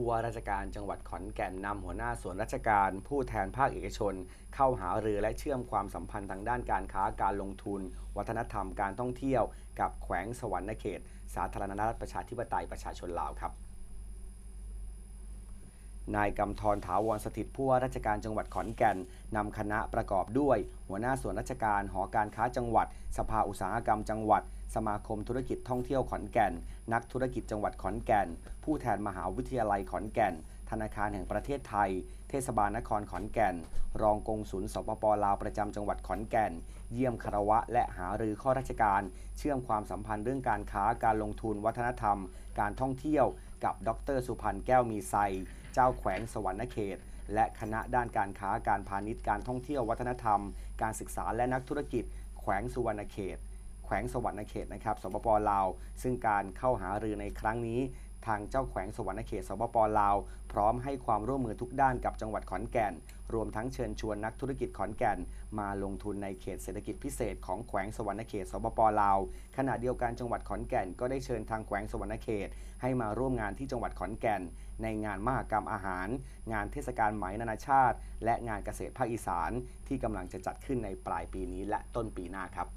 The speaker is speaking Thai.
ผู้ว่าราชการจังหวัดขอนแก่นนำหัวหน้าส่วนราชการ ผู้แทนภาคเอกชน เข้าหารือและเชื่อมความสัมพันธ์ทางด้านการค้าการลงทุน วัฒนธรรมการท่องเที่ยว กับแขวงสวรรณเขต สาธารณรัฐประชาธิปไตยประชาชนลาวครับ นายกำธรถาวรสถิตผู้ว่าราชการจังหวัดขอนแก่นนำคณะประกอบด้วย หัวหน้าส่วนราชการหอการค้าจังหวัด สภาอุตสาหกรรมจังหวัด สมาคมธุรกิจท่องเที่ยวขอนแก่น นักธุรกิจจังหวัดขอนแก่น ผู้แทนมหาวิทยาลัยขอนแก่น ธนาคารแห่งประเทศไทย เทศบาลนครขอนแก่น รองกงสุลสปปลาวประจำจังหวัดขอนแก่น เยี่ยมคารวะ และหารือข้อราชการ เชื่อมความสัมพันธ์เรื่องการค้าการลงทุนวัฒนธรรม การท่องเที่ยว กับดรสุพันธ์แก้วมีไซเจ้าแขวงสวรรณเขต และคณะด้านการค้าการพาณิชย์การท่องเที่ยววัฒนธรรม การศึกษาและนักธุรกิจ แขวงสุวรรณเขต แขวงสวรรณเขตนะครับสปปลาว ซึ่งการเข้าหารือในครั้งนี้ทางเจ้าแขวงสวรรณเขตสปปลาว พร้อมให้ความร่วมมือทุกด้านกับจังหวัดขอนแก่น รวมทั้งเชิญชวนนักธุรกิจขอนแก่น มาลงทุนในเขตเศรษฐกิจพิเศษของแขวงสวรรณเขตสปปลาว ขณะเดียวกันจังหวัดขอนแก่นก็ได้เชิญทางแขวงสวรรณเขต ให้มาร่วมงานที่จังหวัดขอนแก่น ในงานมหกรรมอาหาร งานเทศกาลไหมนานาชาติ และงานเกษตรภาคอีสานที่กำลังจะจัดขึ้นในปลายปีนี้และต้นปีหน้าครับ